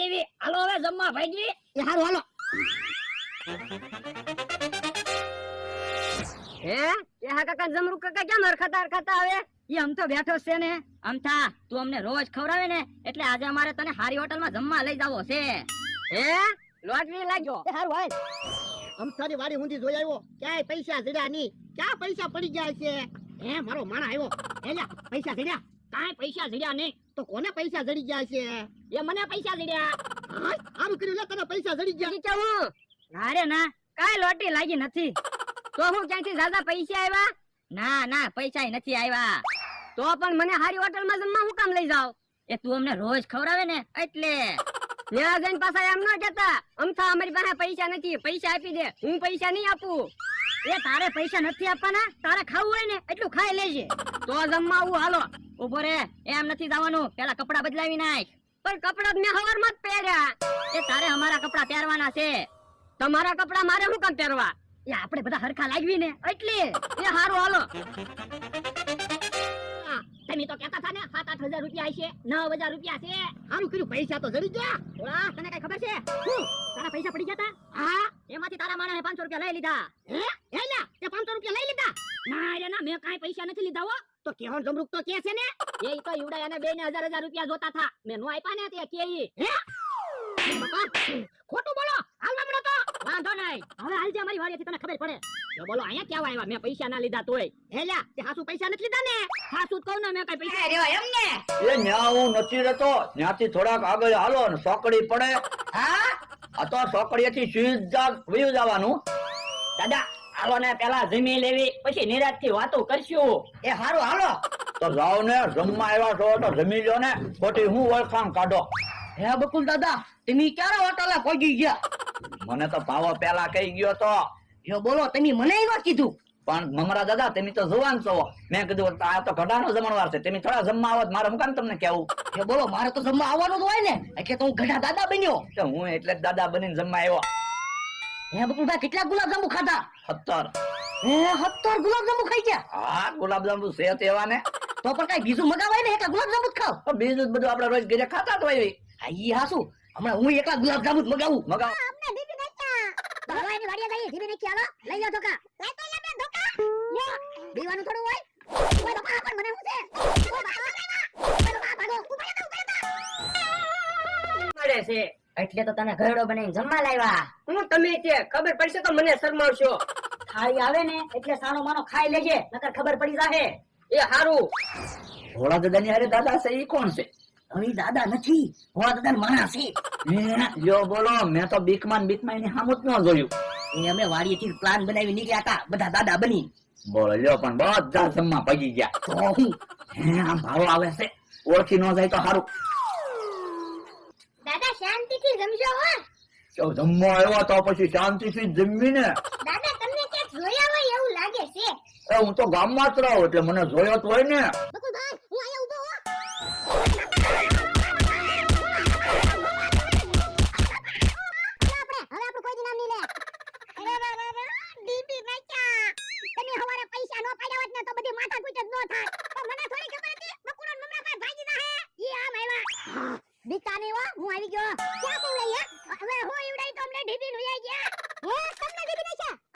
દેવી હાલો હવે જમવા ભાઈજી એ હારું હાલો. હે? એ હા કાકા જમરૂ કાકા કેમ હરખાતા હરખાતા આવે? એ આમ તો બેઠો છે ને. અમથા તું અમને રોજ ખવડાવે ને એટલે આજે અમારે તને હારી હોટલમાં જમવા લઈ જાવો છે. હે? લોટરી લાગ્યો. એ હારું હાલ. અમથાની વાડી ઊંધી જોઈ આવ્યો. ક્યાંય પૈસા જડ્યા નહીં. ક્યાં પૈસા પડી ગયા છે? હે મારો માણા આવ્યો. એલા પૈસા જડ્યા કાંઈ પૈસા જડ્યા નહીં. તો કોને પૈસા જડી ગયા છે? એ મને પૈસા જડ્યા. હાય, કર્યું લે તને પૈસા જડી ગયા. કેવું ના રે ના. કાઈ લોટી લાગી નથી. તો હું ક્યાંથી દાદા પૈસા આવ્યા ના ના પૈસા નથી આવ્યા તો પણ મને હારી હોટલમાં જમવા હું કામ લઈ જાવ એ તું અમને રોજ ખવડાવે ને એટલે. ત્યાં જઈને પાછા એમ ન કેતા અમથા અમારી પાસે પૈસા નથી. પૈસા આપી દે. હું પૈસા નહીં આપું. એ તારે પૈસા નથી આપવાના. તારે ખાવું હોય ને એટલું ખાઈ લેજે. તો જમવા આવું હાલો. ઊભો રે. એમ નથી જવાનું. પેલા કપડા બદલાવી નાખ. પણ કપડા મેં હવારમાં પહેર્યા. એ તારે અમારા કપડા પહેરવાના છે. તમારા કપડા મારે હું કામ પહેરવા? એ આપણે બધા હરખા લાગવી ને. એટલે. એ હારું, હાલો. તમે તો કહેતા હતા ને સાત આઠ હજાર રૂપિયા છે નવ હજાર રૂપિયા છે. સારું કર્યું, પૈસા તો જરી ગયા. ઓળા તને કઈ ખબર છે? શું? તારા પૈસા પડી ગયા હા. એમાંથી તારા માણસે પાંચસો રૂપિયા લઈ લીધા. હે? એલા તે 500 રૂપિયા લઈ લીધા? ના રે ના, મેં કાંઈ પૈસા નથી લીધા હો. તો કેહોન જમરૂક તો કે છે ને? એ તો ઈવડા એને બે ને હજાર હજાર રૂપિયા જોતા થા. મેં નો આપ્યા ને તે કે ઈ. ખોટું બોલો. હાલ મળો તો. વાંધો નહીં. હવે હાલજે અમારી વાડીએથી તને ખબર પડે. જો બોલો અહીંયા કેવા આવ્યા મેં પૈસા ના લીધા તોય. એલા તે હાસુ પૈસા નથી લીધા ને? હાસુ કહું ને મેં કઈ પૈસા રહ્યો એમ ને? એ ન્યા હું નથી રહેતો. ત્યાંથી થોડાક આગળ હાલો ને સોકડી પડે. હા? આ તો સોકડીએથી સીધા વયું જવાનું. દાદા હાલો ને પેલા જમી લેવી પછી નિરાશથી વાતો કરશું. એ હારું હાલો. તો જાઓ ને જમવા આવ્યા છો તો જમી લો ને. ખોટી હું ઓળખાણ કાઢો. હે બકુલ દાદા તમે ક્યારે હોટલે પહોંચી ગયા? મને તો ભાવો પેલા કહી ગયો તો. જો બોલો તમે મને ન કીધું. પણ મમરા દાદા તમે તો જવાન છો. મેં કીધું આ તો ઘડાનો જમણવાર છે. તમે થોડા જમવા આવો તો મારે હું કામ તમને કેવું કે બોલો મારે તો જમવા આવવાનું જ હોય ને. એટલે તો હું ઘડા દાદા બન્યો. હું એટલે દાદા બનીને જમવા આવ્યો. હે બકુલભાઈ કેટલા ગુલાબજાંબુ ખાધા? સત્તર. હે સત્તર ગુલાબજાંબુ ખાઈ ગયા? હા ગુલાબજાંબુ છે તેવા ને તો પણ કઈ બીજું મગાવાય ને એકલા ગુલાબજાંબુ જ ખાવ. બીજું જ બધું આપણે રોજ ઘરે ખાતા તો હોય હા ઈ હાસુ. હમણાં હું એકલા ગુલાબજાંબુ જ મગાવું. મગાવ. અમને દીદી નખ્યા બાબા વાડિયા જઈએ. દીદી નખ્યા હાલો લઈ જાવ ધોકા. લઈ તો લે ધોકા. યો દીવાનું થોડું હોય. ઓય બાપા પણ મને હું છે? ઓ બાપા ઓય બાપા ભાગો ઊભા રહો ઊભા મળે છે. એટલે તો તને ઘરડો બનાવીને જમવા લાવ્યા હું તમે કે ખબર પડશે તો મને શરમાવશો. થાળી આવે ને એટલે સાનો માનો ખાઈ લેજે નકર ખબર પડી જાહે. એ હારું. ભોળા દાદાની હારે દાદા છે એ કોણ છે? હવે દાદા નથી ભોળા દાદા માણસ છે. લ્યો બોલો મેં તો બીકમાન બીકમાન સામું જ ન જોયું. એ અમે વાડીએથી પ્લાન બનાવી નીકળ્યા હતા બધા દાદા બની. બોલો લ્યો પણ બધા જમવા પગી ગયા. તો હું હે ભાવો આવે છે. ઓળખી ન જાય તો સારું દાદા શાંતિથી જમજો હો. જો જમવા આવ્યા તો પછી શાંતિથી જમી ને દાદા તમને ક્યાંક જોયા હોય એવું લાગે છે? એ હું તો ગામમાં જ રહું એટલે મને જોયો તો હોય ને. બિચારી હો, હું આવી ગયો. ક્યાં સુવડાઈ હે? હવે હું ઈવડાઈ તો અમને ઢીબી નું ગયા. હે, તમને ઢીબી